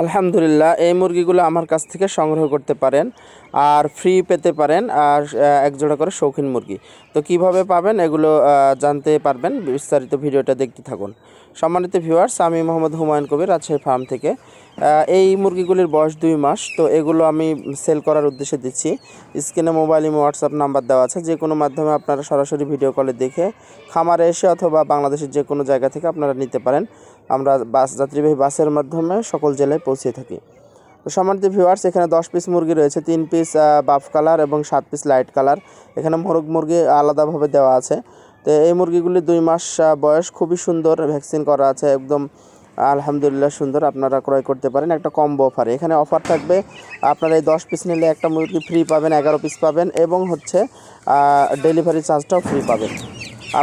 আলহামদুলিল্লাহ, এই মুরগিগুলো আমার কাছ থেকে সংগ্রহ করতে পারেন আর ফ্রি পেতে পারেন আর একজোড়া করে শৌখিন মুরগি। তো কীভাবে পাবেন এগুলো জানতে পারবেন। বিস্তারিত ভিডিওটা দেখতে থাকুন। সম্মানিত ভিউয়ার্স আমি মোহাম্মদ হুমায়ুন কবির, রাজশাহী ফার্ম থেকে। এই মুরগিগুলির বয়স দুই মাস, তো এগুলো আমি সেল করার উদ্দেশ্যে দিচ্ছি। স্ক্রিনে মোবাইল ইমো হোয়াটসঅ্যাপ নাম্বার দেওয়া আছে, যে কোনো মাধ্যমে আপনারা সরাসরি ভিডিও কলে দেখে খামারে এসে অথবা বাংলাদেশের যে কোনো জায়গা থেকে আপনারা নিতে পারেন। আমরা বাস, যাত্রীবাহী বাসের মাধ্যমে সকল জেলায় পৌঁছে থাকি। সম্মানিত ভিউয়ার্স এখানে দশ পিস মুরগি রয়েছে, তিন পিস বাফ কালার এবং সাত পিস লাইট কালার এখানে মোরগ, মুরগি আলাদাভাবে দেওয়া আছে। তো এই মুরগিগুলি দুই মাস বয়স, খুবই সুন্দর ভ্যাকসিন করা আছে, একদম আলহামদুলিল্লাহ সুন্দর আপনারা ক্রয় করতে পারেন। একটা কম্বো অফার এখানে অফার থাকবে, আপনারা এই দশ পিস নিলে একটা মুরগি ফ্রি পাবেন, এগারো পিস পাবেন এবং হচ্ছে ডেলিভারি চার্জটাও ফ্রি পাবেন।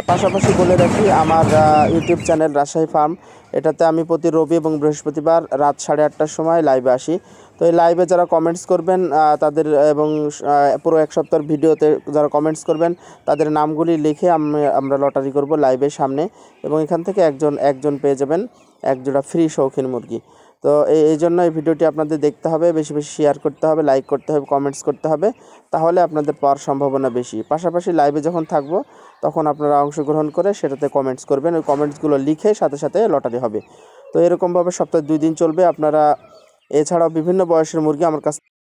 পাশাপাশি বলে রাখি, আমার ইউটিউব চ্যানেল রাজশাহী ফার্ম, এটাতে আমি প্রতি রবি এবং বৃহস্পতিবার রাত সাড়ে আটটার সময় লাইভে আসি। তো এই লাইভে যারা কমেন্টস করবেন তাদের, এবং পুরো এক সপ্তাহের ভিডিওতে যারা কমেন্টস করবেন, তাদের নামগুলি লিখে আমি- আমরা লটারি করব লাইভের সামনে। এবং এখান থেকে একজন একজন পেয়ে যাবেন, এক জোড়া ফ্রি শৌখিন মুরগি। তো এই এই জন্য এই ভিডিওটি আপনাদের দেখতে হবে, বেশি বেশি শেয়ার করতে হবে লাইক করতে হবে কমেন্টস করতে হবে, তাহলে আপনাদের পাওয়ার সম্ভাবনা বেশি। পাশাপাশি লাইভে যখন থাকব, তখন আপনারা অংশগ্রহণ করে সেটাতে কমেন্টস করবেন, ওই কমেন্টসগুলো লিখে সাথে সাথে লটারি হবে। তো এরকমভাবে সপ্তাহে দুই দিন চলবে, আপনারা এছাড়াও বিভিন্ন বয়সের মুরগি আমার কাছ